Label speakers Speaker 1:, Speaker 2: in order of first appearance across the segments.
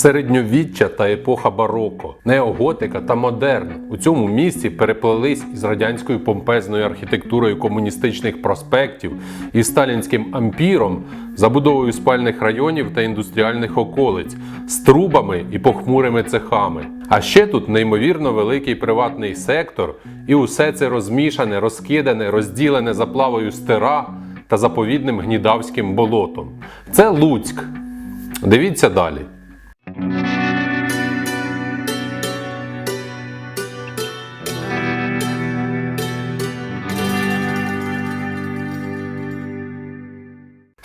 Speaker 1: Середньовіччя та епоха бароко, неоготика та модерн у цьому місці переплелись із радянською помпезною архітектурою комуністичних проспектів і сталінським ампіром, забудовою спальних районів та індустріальних околиць, з трубами і похмурими цехами. А ще тут неймовірно великий приватний сектор, і усе це розмішане, розкидане, розділене заплавою стира та заповідним гнідавським болотом. Це Луцьк. Дивіться далі. Thank you.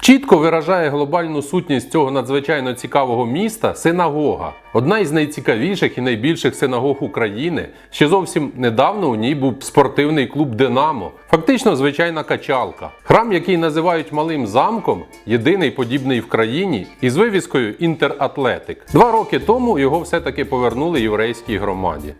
Speaker 1: Чітко виражає глобальну сутність цього надзвичайно цікавого міста синагога. Одна із найцікавіших і найбільших синагог України. Ще зовсім недавно у ній був спортивний клуб Динамо, фактично звичайна качалка. Храм, який називають малим замком, єдиний подібний в країні, із вивіскою Інтератлетик. Два роки тому його все-таки повернули єврейській громаді.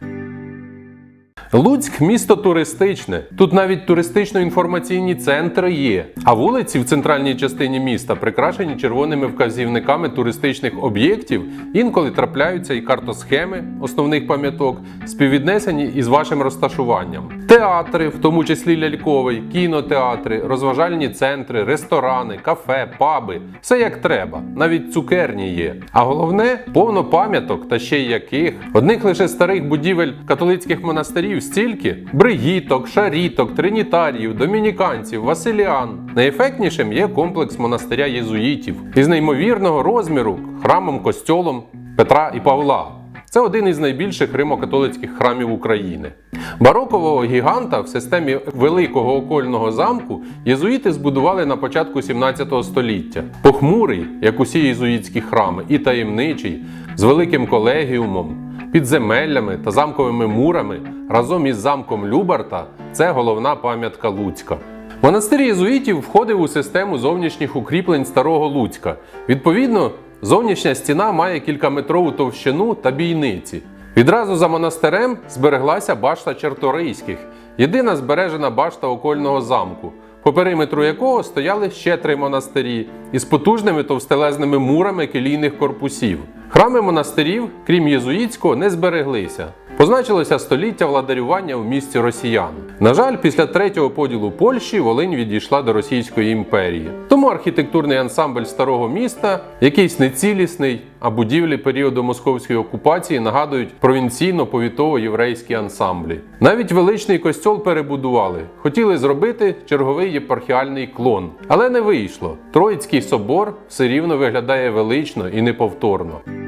Speaker 1: Луцьк місто туристичне. Тут навіть туристично-інформаційні центри є. А вулиці в центральній частині міста прикрашені червоними вказівниками туристичних об'єктів. Інколи трапляються і картосхеми основних пам'яток, співвіднесені із вашим розташуванням. Театри, в тому числі ляльковий, кінотеатри, розважальні центри, ресторани, кафе, паби все як треба, навіть цукерні є. А головне повно пам'яток та ще й яких. Одних лише старих будівель католицьких монастирів стільки бригіток, шаріток, тринітаріїв, домініканців, василіан. Найефектнішим є комплекс монастиря єзуїтів із неймовірного розміру храмом костьолом Петра і Павла. Це один із найбільших римо-католицьких храмів України. Барокового гіганта в системі великого окольного замку єзуїти збудували на початку 17 століття. Похмурий, як усі єзуїтські храми, і таємничий, з великим колегіумом, підземеллями та замковими мурами разом із замком Любарта це головна пам'ятка Луцька. Монастир єзуїтів входив у систему зовнішніх укріплень старого Луцька. Відповідно, зовнішня стіна має кількаметрову товщину та бійниці. Відразу за монастирем збереглася башта Черторийських, єдина збережена башта окольного замку, по периметру якого стояли ще три монастирі із потужними товстелезними мурами келійних корпусів. Храми монастирів, крім єзуїтського, не збереглися. Позначилося століття владарювання в місті росіян. На жаль, після третього поділу Польщі Волинь відійшла до Російської імперії. Тому архітектурний ансамбль старого міста якийсь нецілісний, а будівлі періоду московської окупації нагадують провінційно-повітово-єврейські ансамблі. Навіть величний костьол перебудували, хотіли зробити черговий єпархіальний клон, але не вийшло. Троїцький собор все рівно виглядає велично і неповторно.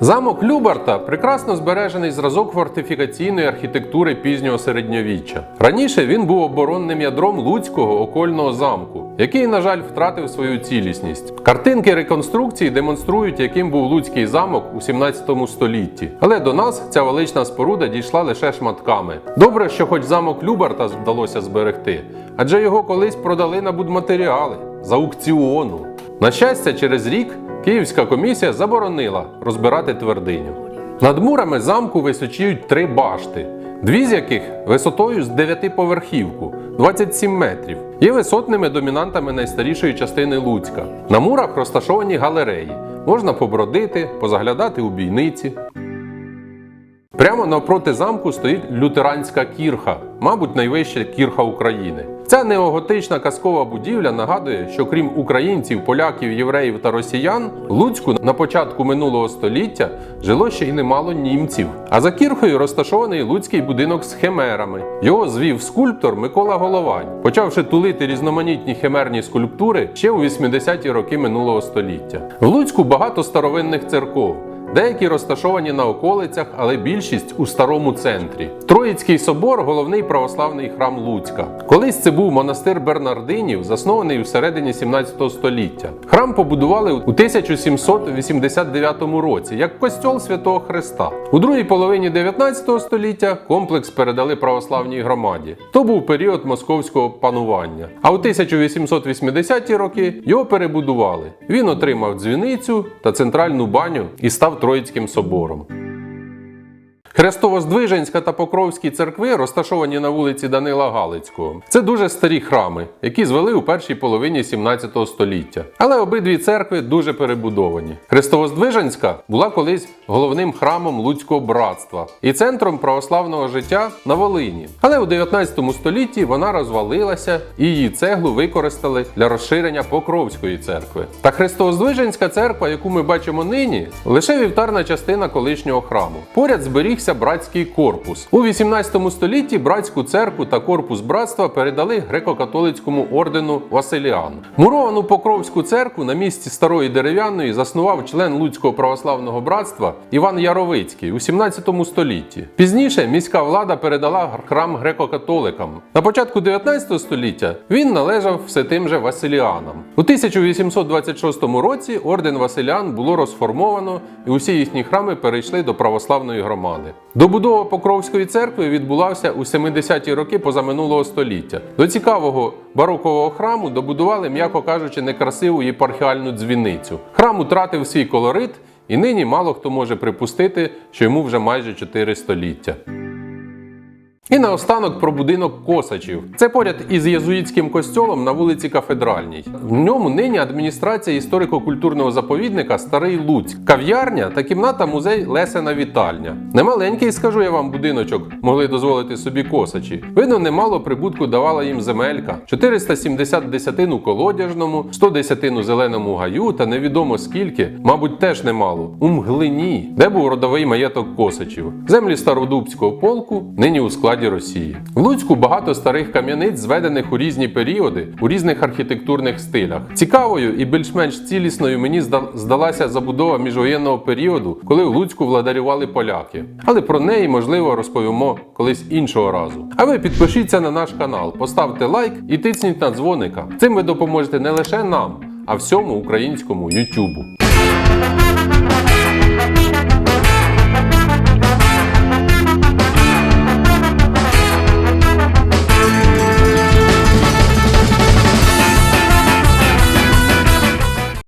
Speaker 1: Замок Любарта прекрасно збережений зразок фортифікаційної архітектури пізнього середньовіччя. Раніше він був оборонним ядром Луцького окольного замку, який, на жаль, втратив свою цілісність. Картинки реконструкції демонструють, яким був Луцький замок у 17 столітті. Але до нас ця велична споруда дійшла лише шматками. Добре, що хоч замок Любарта вдалося зберегти, адже його колись продали на будматеріали з аукціону. На щастя, через рік Київська комісія заборонила розбирати твердиню. Над мурами замку височіють три башти, дві з яких висотою з дев'ятиповерхівку 27 метрів, є висотними домінантами найстарішої частини Луцька. На мурах розташовані галереї. Можна побродити, позаглядати у бійниці. Прямо навпроти замку стоїть лютеранська кірха, мабуть, найвища кірха України. Ця неоготична казкова будівля нагадує, що крім українців, поляків, євреїв та росіян, Луцьку на початку минулого століття жило ще й немало німців. А за кірхою розташований луцький будинок з химерами. Його звів скульптор Микола Головань, почавши тулити різноманітні химерні скульптури ще у 80-ті роки минулого століття. В Луцьку багато старовинних церков. Деякі розташовані на околицях, але більшість у старому центрі. Троїцький собор головний православний храм Луцька. Колись це був монастир Бернардинів, заснований у середині 17 століття. Храм побудували у 1789 році як костьол Святого Христа. У другій половині 19 століття комплекс передали православній громаді. То був період московського панування. А у 1880-ті роки його перебудували. Він отримав дзвіницю та центральну баню і став Троїцьким собором. Хрестово-Здвиженська та Покровські церкви розташовані на вулиці Данила Галицького. Це дуже старі храми, які звели у першій половині 17 століття. Але обидві церкви дуже перебудовані. Хрестово-Здвиженська була колись головним храмом Луцького братства і центром православного життя на Волині. Але у 19 столітті вона розвалилася і її цеглу використали для розширення Покровської церкви. Та Хрестово-Здвиженська церква, яку ми бачимо нині, лише вівтарна частина колишнього храму. Поряд зберігся братський корпус. У 18 столітті братську церкву та корпус братства передали греко-католицькому ордену Василіан. Муровану Покровську церкву на місці старої дерев'яної заснував член Луцького православного братства Іван Яровицький у 17 столітті. Пізніше міська влада передала храм греко-католикам. На початку 19 століття він належав все тим же Василіанам. У 1826 році орден Василіан було розформовано, і усі їхні храми перейшли до православної громади. Добудова Покровської церкви відбулася у 70-ті роки позаминулого століття. До цікавого барокового храму добудували, м'яко кажучи, некрасиву єпархіальну дзвіницю. Храм утратив свій колорит, і нині мало хто може припустити, що йому вже майже 4 століття. І наостанок про будинок Косачів. Це поряд із єзуїтським костьолом на вулиці Кафедральній. В ньому нині адміністрація історико-культурного заповідника Старий Луцьк, кав'ярня та кімната музей Лесена Вітальня. Немаленький, скажу я вам, будиночок могли дозволити собі косачі. Видно, немало прибутку давала їм земелька: 470 десятин у колодяжному, 100 десятин у зеленому гаю, та невідомо скільки, мабуть, теж немало. У мглині, де був родовий маєток Косачів. Землі Стародубського полку нині у складі Росії. В Луцьку багато старих кам'яниць, зведених у різні періоди, у різних архітектурних стилях. Цікавою і більш-менш цілісною мені здалася забудова міжвоєнного періоду, коли в Луцьку владарювали поляки. Але про неї, можливо, розповімо колись іншого разу. А ви підпишіться на наш канал, поставте лайк і тисніть на дзвоника. Цим ви допоможете не лише нам, а всьому українському Ютубу.